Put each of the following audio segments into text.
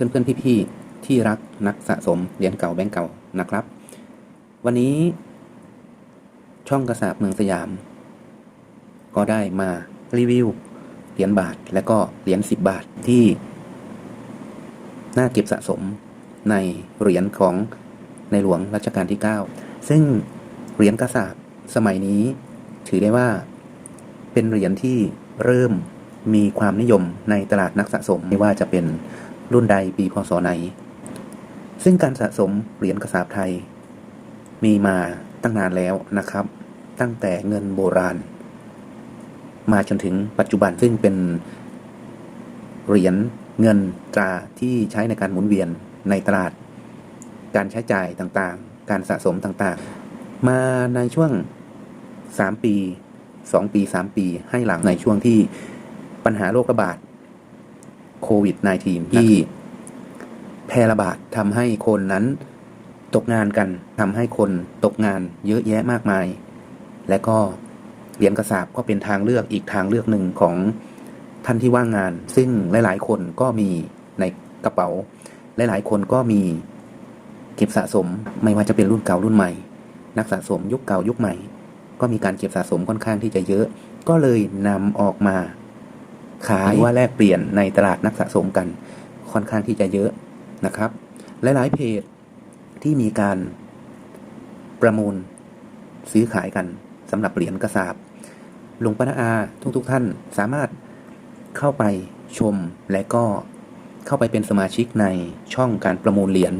สวัสดีครับเพื่อนๆพี่ๆที่รักนักสะสมเหรียญเก่าแบงก์เก่านะครับ วันนี้ช่องกระสาบเมืองสยาม ก็ได้มารีวิวเหรียญบาทและก็เหรียญ10 บาทที่น่าเก็บสะสมในเหรียญของในหลวงรัชกาลที่ 9 ซึ่งเหรียญกระสาบสมัยนี้ ถือได้ว่าเป็นเหรียญที่เริ่มมีความนิยมในตลาดนักสะสมไม่ว่าจะเป็น รุ่นใดปีพศไหน ซึ่งการสะสมเหรียญกระสาบไทย มีมาตั้งนานแล้วนะครับ ตั้งแต่เงินโบราณ มาจนถึงปัจจุบันซึ่งเป็นเหรียญเงินตราที่ใช้ในการหมุนเวียนในตลาด การใช้จ่ายต่างๆ การสะสมต่างๆ มาในช่วง 3 ปี 2 ปี 3 ปีให้หลังในช่วงที่ปัญหาโรคระบาด โควิด -19 ที่แพร่ระบาดทำให้คนนั้นตกงานกันทำให้คนตกงานเยอะแยะมากมาย และก็เหรียญกระสาบก็เป็นทางเลือกอีกทางเลือกหนึ่งของท่านที่ว่างงาน ซึ่งหลาย ๆ คนก็มีในกระเป๋า หลาย ๆ คนก็มีเก็บสะสมไม่ว่าจะเป็นรุ่นเก่ารุ่นใหม่ นักสะสมยุคเก่ายุคใหม่ ก็มีการเก็บสะสมค่อนข้างที่จะเยอะ ก็เลยนำออกมา ขายว่าแลกเปลี่ยนในตลาดนักสะสมกัน ค่อนข้างที่จะเยอะนะครับหลายๆเพจที่มีการประมูลซื้อขายกันสำหรับเหรียญกระสาบหลวงปนาอาทุกๆท่านสามารถเข้าไปชมและก็เข้าไปเป็นสมาชิกในช่องการประมูลเหรียญ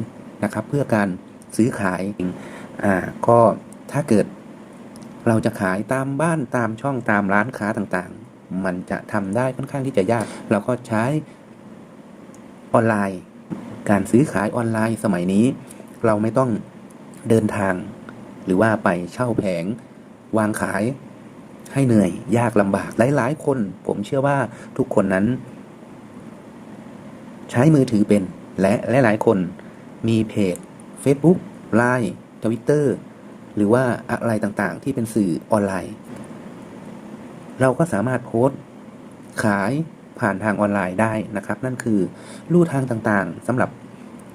นะครับ เพื่อการซื้อขายอ่าก็ถ้าเกิดเราจะขายตามบ้านตามช่องตามร้านค้าต่าง มันจะทำได้ค่อนข้างที่จะยาก เราก็ใช้ออนไลน์ การซื้อขายออนไลน์สมัยนี้ เราไม่ต้องเดินทาง หรือว่าไปเช่าแผง วางขายให้เหนื่อยยากลำบากหลายๆ คน ผมเชื่อว่าทุกคนนั้น ใช้มือถือเป็น และหลายๆ คนมีเพจ Facebook Line Twitter หรือว่าอะไรต่างๆ ที่เป็นสื่อออนไลน์ เราก็สามารถโพสต์ขายผ่านทางออนไลน์ได้นะครับ นั่นคือลู่ทางต่างๆสำหรับ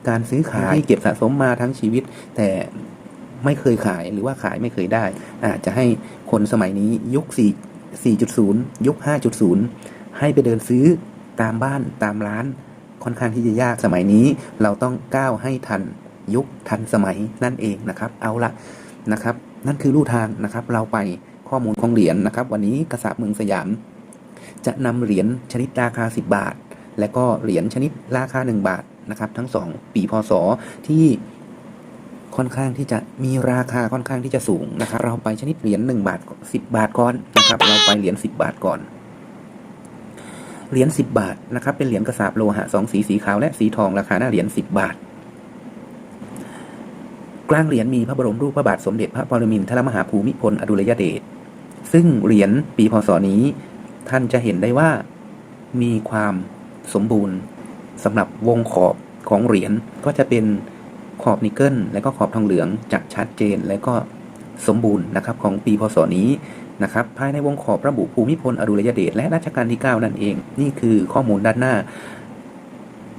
การซื้อขายที่เก็บสะสมมาทั้งชีวิต แต่ไม่เคยขายหรือว่าขายไม่เคยได้ อาจจะให้คนสมัยนี้ยุค 4 4.0 ยุค 5.0 ให้ไปเดินซื้อตามบ้านตามร้านค่อนข้างที่จะยากสมัยนี้ เราต้องก้าวให้ทันยุคทันสมัยนั่นเองนะครับ เอาละนะครับ นั่นคือลู่ทางนะครับเราไป ข้อมูลของเหรียญนะครับ วันนี้กระสาบเมืองสยาม จะนำเหรียญชนิดราคา 10 บาท และก็เหรียญชนิดราคา 1 บาทนะครับ ทั้ง 2 ปีพศที่ค่อนข้างที่จะมีราคาค่อนข้างที่จะสูงนะครับ เราไปชนิดเหรียญ1บาท 10 บาทก่อนนะครับ เราไปเหรียญ10 บาทก่อนเหรียญ10 บาทนะครับ เป็นเหรียญกระสาบโลหะสองสีสีขาวและสีทองราคาหน้าเหรียญ10 บาท กลางเหรียญมีพระบรมรูปพระบาทสมเด็จพระปรมินทรมหาภูมิพลอดุลยเดช ซึ่งเหรียญปีพศนี้ ท่านจะเห็นได้ว่ามีความสมบูรณ์สำหรับวงขอบของเหรียญก็จะเป็นขอบนิกเกิลและก็ขอบทองเหลืองจะชัดเจนและก็สมบูรณ์นะครับของปีพศนี้นะครับภายในวงขอบระบุภูมิพลอดุลยเดชและรัชกาลที่ 9 นั่นเอง นี่คือข้อมูลด้านหน้า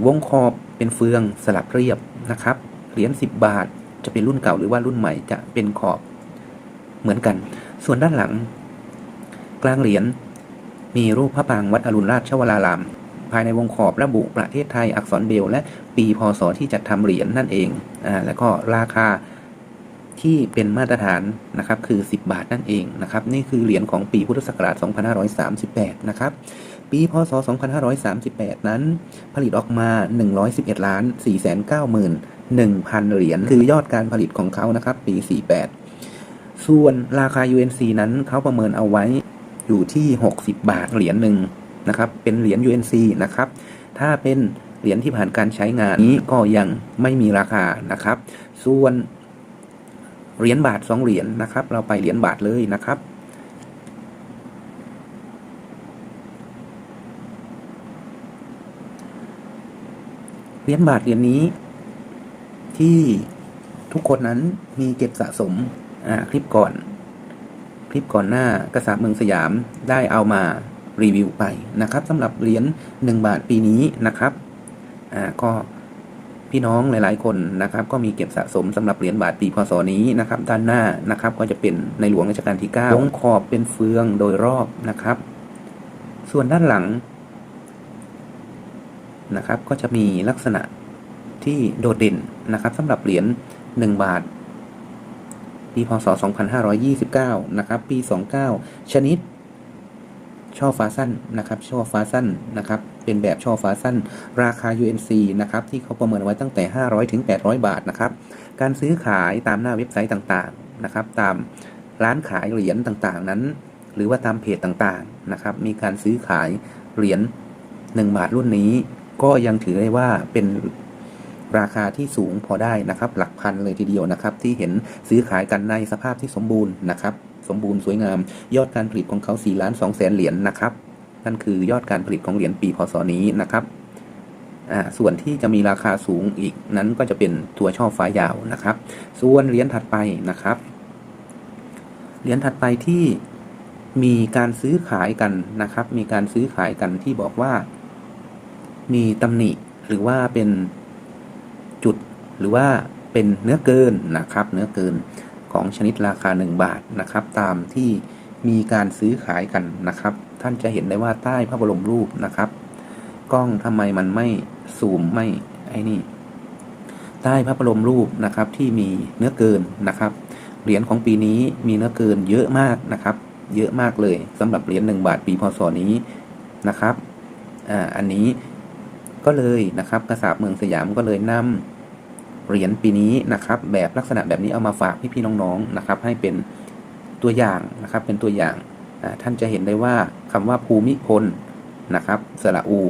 วงขอบเป็นเฟืองสลับเรียบนะครับเหรียญ10 บาท จะเป็นรุ่นเก่าหรือว่ารุ่นใหม่จะเป็นขอบเหมือนกัน ส่วนด้านหลัง กลางเหรียญมีรูปพระปรางวัดอรุณราชวราราม ภายในวงขอบระบุประเทศไทยอักษรเบล และปีพศที่จัดทำเหรียญนั่นเองอ่าแล้วก็ราคาที่เป็นมาตรฐานนะครับคือ 10 บาทนั่นเองนะครับนี่คือเหรียญของปีพุทธศักราช 2538 นะครับปีพศ 2538 นั้น ผลิตออกมา 111 ล้าน 491,000 เหรียญคือยอดการผลิตของเขานะครับปี 48 ส่วนราคา UNC นั้นเขาประเมินเอาไว้อยู่ที่ 60 บาทเหรียญหนึ่งนะครับ เป็นเหรียญ UNC นะครับ ถ้าเป็นเหรียญที่ผ่านการใช้งานนี้ก็ยังไม่มีราคานะครับ ส่วนเหรียญบาทสองเหรียญนะครับ เราไปเหรียญบาทเลยนะครับเหรียญบาทเหรียญนี้ที่ทุกคนนั้นมีเก็บสะสม อ่าคลิปก่อน คลิปก่อนหน้ากระสาบเมืองสยามได้เอามารีวิวไปนะครับสำหรับเหรียญ1 บาทปีนี้นะครับอ่าก็พี่น้องหลาย ๆ คนนะครับ ก็มีเก็บสะสมสำหรับเหรียญบาทปีพศนี้นะครับ ด้านหน้านะครับ ก็จะเป็นในหลวงรัชกาลที่9วงขอบเป็นเฟืองโดยรอบนะครับ ส่วนด้านหลังนะครับ ก็จะมีลักษณะที่โดดเด่นนะครับสำหรับเหรียญ1บาท ปีพศ 2529 นะครับ ปี 29 ชนิด ช่อฟ้าสั้นนะครับ ช่อฟ้าสั้นนะครับ เป็นแบบช่อฟ้าสั้น ราคา UNC นะครับ ที่เขาประเมินไว้ตั้งแต่ 500ถึง800 บาทนะครับ การซื้อขายตามหน้าเว็บไซต์ต่างๆ นะครับ ตามร้านขายเหรียญต่างๆ นั้น หรือว่าตามเพจต่างๆ นะครับ มีการซื้อขายเหรียญ1บาทรุ่นนี้ ก็ยังถือได้ว่าเป็น ราคาที่สูงพอได้นะครับ หลักพันเลยทีเดียวนะครับ ที่เห็นซื้อขายกันในสภาพที่สมบูรณ์นะครับ สมบูรณ์สวยงาม ยอดการผลิตของเขา4ล้าน2แสนเหรียญนะครับ นั่นคือยอดการผลิตของเหรียญปีพศนี้นะครับส่วนที่จะมีราคาสูงอีกนั้นก็จะเป็นตัวช่อฟ้ายาวนะครับ ส่วนเหรียญถัดไปนะครับ เหรียญถัดไปที่มีการซื้อขายกันนะครับ มีการซื้อขายกันที่บอกว่า มีตำหนิหรือว่าเป็น หรือว่าเป็นเนื้อเกินนะครับเนื้อเกินของชนิดราคา 1 บาทนะครับ ตามที่มีการซื้อขายกันนะครับ ท่านจะเห็นได้ว่าใต้พระบรมรูปนะครับ กล้องทำไมมันไม่ซูมไม่ไอ้นี่ ใต้พระบรมรูปนะครับที่มีเนื้อเกินนะครับเหรียญของปีนี้มีเนื้อเกินเยอะมากนะครับ เยอะมากเลยสำหรับเหรียญ1บาทปีพศนี้นะครับอ่าอันนี้ก็เลยนะครับกระสาบเมืองสยามก็เลยนำ เหรียญปีนี้นะครับแบบลักษณะแบบนี้เอามาฝากพี่ๆน้องๆนะครับ ให้เป็นตัวอย่างนะครับเป็นตัวอย่างท่านจะเห็นได้ว่าคำว่าภูมิพลนะครับสระอู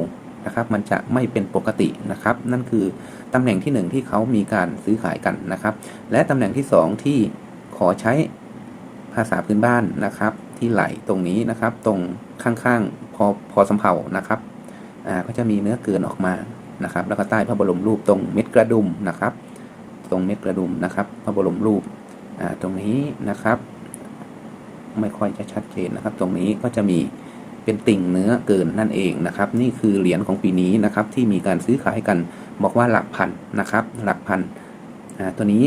นะครับ มันจะไม่เป็นปกตินะครับ นั่นคือตำแหน่งที่ 1 ที่เขามีการซื้อขายกันนะครับ และตำแหน่งที่ 2 ที่ขอใช้ภาษาพื้นบ้านนะครับ ที่ไหลตรงนี้นะครับ ตรงข้างๆพอพอสำเพานะครับอ่าก็จะมีเนื้อเกินออกมานะครับ แล้วก็ใต้พระบรมรูปตรงเม็ดกระดุมนะครับ ตรงเม็ดกระดุมนะครับพระบรมรูปตรงนี้นะครับ ไม่ค่อยจะชัดเจนนะครับ ตรงนี้ก็จะมีเป็นติ่งเนื้อเกินนั่นเองนะครับ นี่คือเหรียญของปีนี้นะครับ ที่มีการซื้อขายกันบอกว่าหลักพันนะครับ หลักพันตัวนี้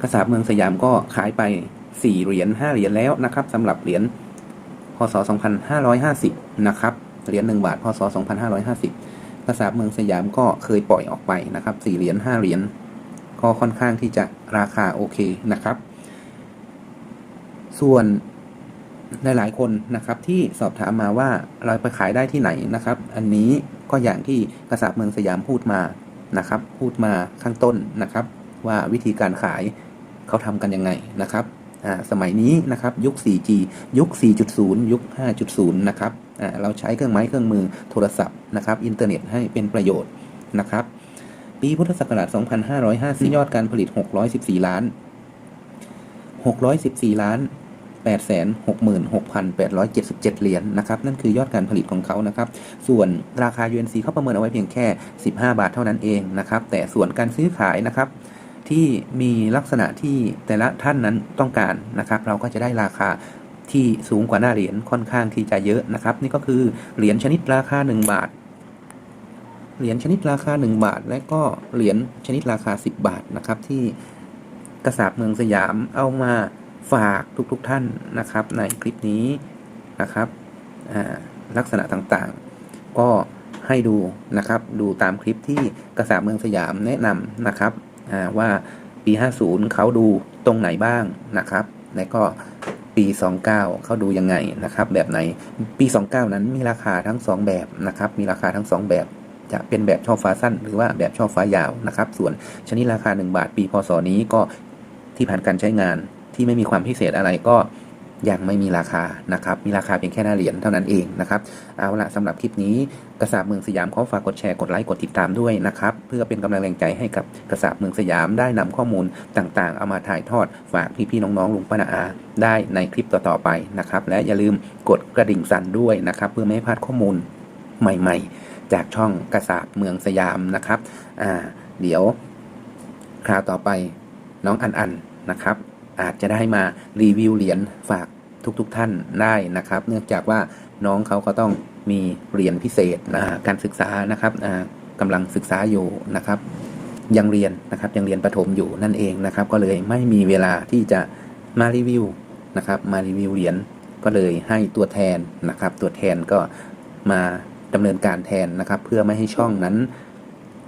กระสาบเมืองสยามก็ขายไป 4 เหรียญ5เหรียญแล้วนะครับสำหรับเหรียญพศ 2550 นะครับ เหรียญ1บาท พศ 2550กระสาบเมืองสยามก็เคยปล่อยออกไปนะครับ 4 เหรียญ5เหรียญ ก็ค่อนข้างที่จะราคาโอเคนะครับ ส่วนหลายๆคนนะครับที่สอบถามมาว่าเราไปขายได้ที่ไหนนะครับ อันนี้ก็อย่างที่กระสาบเมืองสยามพูดมานะครับ พูดมาข้างต้นนะครับ ว่าวิธีการขายเขาทำกันยังไงนะครับสมัยนี้นะครับยุค 4G ยุค 4.0 ยุค 5.0 นะครับเราใช้เครื่องไม้เครื่องมือโทรศัพท์นะครับ อินเทอร์เน็ตให้เป็นประโยชน์นะครับ ปีพุทธศักราช 2550 ยอดการผลิต 614 ล้าน 614 ล้าน 866,877 เหรียญนนะครับ นั่นคือยอดการผลิตของเขานะครับ ส่วนราคา UNC เขาประเมินเอาไว้เพียงแค่ 15 บาทเท่านั้นเองนะครับ แต่ส่วนการซื้อขายนะครับที่มีลักษณะที่แต่ละท่านนั้นต้องการนะครับ เราก็จะได้ราคาที่สูงกว่าหน้าเหรียญค่อนข้างที่จะเยอะนะครับ นี่ก็คือเหรียญชนิดราคา 1 บาท เหรียญชนิดราคา 1 บาท และก็เหรียญชนิดราคา 10 บาทนะครับที่กระสาบเมืองสยามเอามาฝากทุกๆทท่านนะครับ ในคลิปนี้นะครับลักษณะต่างๆ ก็ให้ดูนะครับดูตามคลิปที่กระสาบเมืองสยามแนะนำนะครับว่าปี 50 เขาดูตรงไหนบ้างนะครับ และก็ปี 29 เขาดูยังไงนะครับ แบบไหนปี 29 นั้นมีราคาทั้ง 2 แบบนะครับ มีราคาทั้ง 2 แบบ จะเป็นแบบช่อฟ้าสั้น หรือว่าแบบช่อฟ้ายาวนะครับ ส่วนชนิดราคา 1 บาทปีพศนี้ก็ที่ผ่านการใช้งานที่ไม่มีความพิเศษอะไรก็ยังไม่มีราคานะครับ มีราคาเพียงแค่หน้าเหรียญเท่านั้นเองนะครับ เอาละสำหรับคลิปนี้กระสาบเมืองสยามขอฝากกดแชร์ กดไลค์ กดติดตามด้วยนะครับ เพื่อเป็นกำลังแรงใจให้กับกระสาบเมืองสยามได้นำข้อมูลต่างๆ เอามาถ่ายทอดฝากพี่ๆน้องๆลุงป้านาอาได้ในคลิปต่อๆไปนะครับ และอย่าลืมกดกระดิ่งสั่นด้วยนะครับ เพื่อไม่ให้พลาดข้อมูลใหม่ ๆ จากช่องกระสาบเมืองสยามนะครับ อ่า เดี๋ยวคราวต่อไปน้องอันอันนะครับ อาจจะได้มารีวิวเหรียญฝากทุกๆทท่านได้นะครับ เนื่องจากว่าน้องเขาก็ต้องมีเหรียนพิเศษนะการศึกษานะครับกำลังศึกษาอยู่นะครับ ยังเรียนนะครับยังเรียนประถมอยู่นั่นเองนะครับ ก็เลยไม่มีเวลาที่จะมารีวิวนะครับ มารีวิวเหรียญก็เลยให้ตัวแทนนะครับ ตัวแทนก็มา ดำเนินการแทนนะครับ เพื่อไม่ให้ช่องนั้น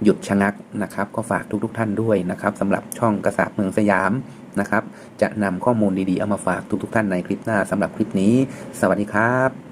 หยุดชะงักนะครับ ก็ฝากทุกๆทท่านด้วยนะครับสำหรับช่องกระสาบเมืองสยามนะครับ จะนำข้อมูลดีๆ เอามาฝากทุกๆทท่านในคลิปหน้าสำหรับคลิปนี้ สวัสดีครับ